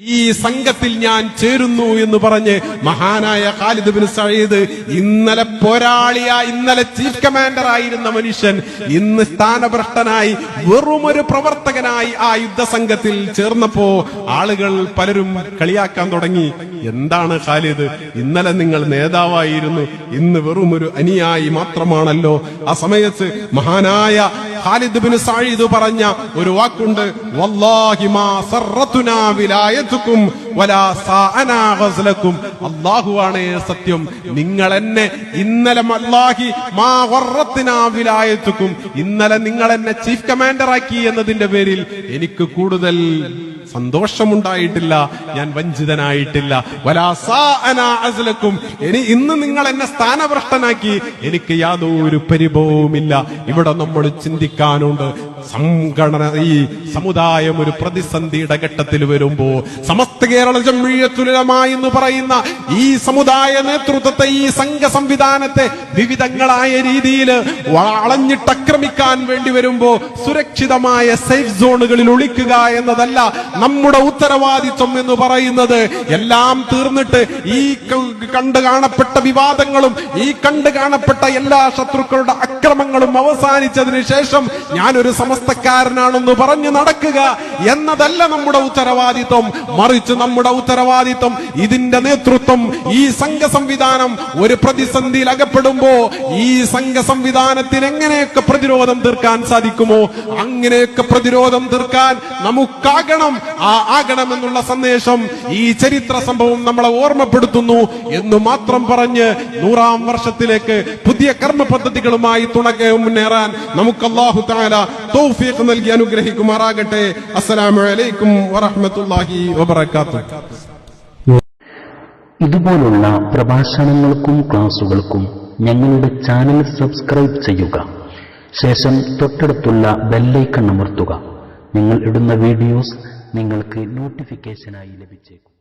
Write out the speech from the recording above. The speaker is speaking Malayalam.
ഈ സംഘത്തിൽ ഞാൻ ചേരുന്നു എന്ന് പറഞ്ഞ് മഹാനായ ഖാലിദ് ബിൻ സയ്യിദ് ഇന്നലെ പോരാളിയായി ഇന്നലെ ചീഫ് കമാൻഡർ ആയിരുന്ന മനുഷ്യൻ ഇന്ന് സ്ഥാനഭ്രഷ്ടനായി വെറുമൊരു പ്രവർത്തകനായി ആ യുദ്ധസംഘത്തിൽ ചേർന്നപ്പോ ആളുകൾ പലരും കളിയാക്കാൻ തുടങ്ങി. എന്താണ് ഖാലിദ്? ഇന്നലെ നിങ്ങൾ നേതാവായിരുന്നു ഇന്ന് വെറുമൊരു അനിയായി മാത്രമാണല്ലോ. ആ സമയത്ത് മഹാനായ ഖാലിദ് ബിൻ സായിദ് പറഞ്ഞ ഒരു വാക്കുണ്ട് വല്ലാഹിമാ സർറത്തുനാ വിലായത്തുക്കും വലാ സാഅനാ ഗസ്ലക്കും. അല്ലാഹുവാണ് സത്യം. നിങ്ങൾ എന്നെ ഇന്നലെ അല്ലാഹി മാ ഗറത്തിനാ വിലായത്തുക്കും. ഇന്നലെ നിങ്ങൾ എന്നെ ചീഫ് കമാൻഡർ ആക്കി എന്നതിന്റെ പേരിൽ എനിക്ക് കൂടുതൽ സന്തോഷമുണ്ടായിട്ടില്ല. ഞാൻ വഞ്ചിതനായിട്ടില്ല. വലാ സാഅനാ അസ്ലക്കും ഇനി ഇന്ന് നിങ്ങൾ എന്നെ സ്ഥാനഭ്രഷ്ടനാക്കി എനിക്ക് യാതൊരു പരിഭവവുമില്ല. ഇവിടെ നമ്മൾ ചിന്തിക്കാനുണ്ട് സംഘടന ഈ സമുദായം ഒരു പ്രതിസന്ധിയുടെ ഘട്ടത്തിൽ വരുമ്പോ സമസ്ത കേരള ജമ്മിയത്തുലമ എന്ന് പറയുന്ന ഈ സമുദായ നേതൃത്വത്തെ ഈ സംഘ സംവിധാനത്തെ വിവിധങ്ങളായ രീതിയിൽ വളഞ്ഞിട്ടക്രമിക്കാൻ വേണ്ടി വരുമ്പോ സുരക്ഷിതമായ സേഫ് സോണുകളിൽ ഒളിക്കുക എന്നതല്ല നമ്മുടെ ഉത്തരവാദിത്വം എന്ന് പറയുന്നത്. എല്ലാം തീർന്നിട്ട് ഈ കണ്ടു കാണപ്പെട്ട വിവാദങ്ങളും ഈ കണ്ടു കാണപ്പെട്ട എല്ലാ ശത്രുക്കളുടെ അക്രമങ്ങളും അവസാനിച്ചതിന് ശേഷം ഞാനൊരു സമസ്തക്കാരനാണെന്ന് പറഞ്ഞു നടക്കുക എന്നതല്ല നമ്മുടെ ഉത്തരവാദിത്വം. മറിച്ച് നമ്മുടെ ഉത്തരവാദിത്വം ഇതിന്റെ നേതൃത്വം ഈ സംഘ സംവിധാനം ഒരു പ്രതിസന്ധിയിൽ അകപ്പെടുമ്പോ ഈ സംഘ സംവിധാനത്തിന് എങ്ങനെയൊക്കെ പ്രതിരോധം തീർക്കാൻ സാധിക്കുമോ? അങ്ങനെയൊക്കെ പ്രതിരോധം തീർക്കാൻ നമുക്കാകണം. ആ ആകണമെന്നുള്ള സന്ദേശം ഈ ചരിത്ര സംഭവം നമ്മളെ ഓർമ്മപ്പെടുത്തുന്നു എന്ന് മാത്രം പറഞ്ഞ് നൂറാം വർഷത്തിലേക്ക് പുതിയ കർമ്മ പദ്ധതികളുമായി തുണക്കെ മുന്നേറാൻ നമുക്ക് അള്ളാഹു താല തൗഫീഖ് നൽകി അനുഗ്രഹിക്കുമാറാകട്ടെ. അസ്സലാമു അലൈക്കും വറഹ്മത്തുള്ളാഹി വബറകാതുഹു. ഇതുപോലുള്ള പ്രഭാഷണങ്ങൾക്കും ക്ലാസുകൾക്കും ഞങ്ങളുടെ ചാനൽ സബ്സ്ക്രൈബ് ചെയ്യുക. ശേഷം തൊട്ടടുത്തുള്ള ബെല്ലൈക്കൺ അമർത്തുക. നിങ്ങൾ ഇടുന്ന വീഡിയോസ് നിങ്ങൾക്ക് നോട്ടിഫിക്കേഷനായി ലഭിച്ചേക്കും.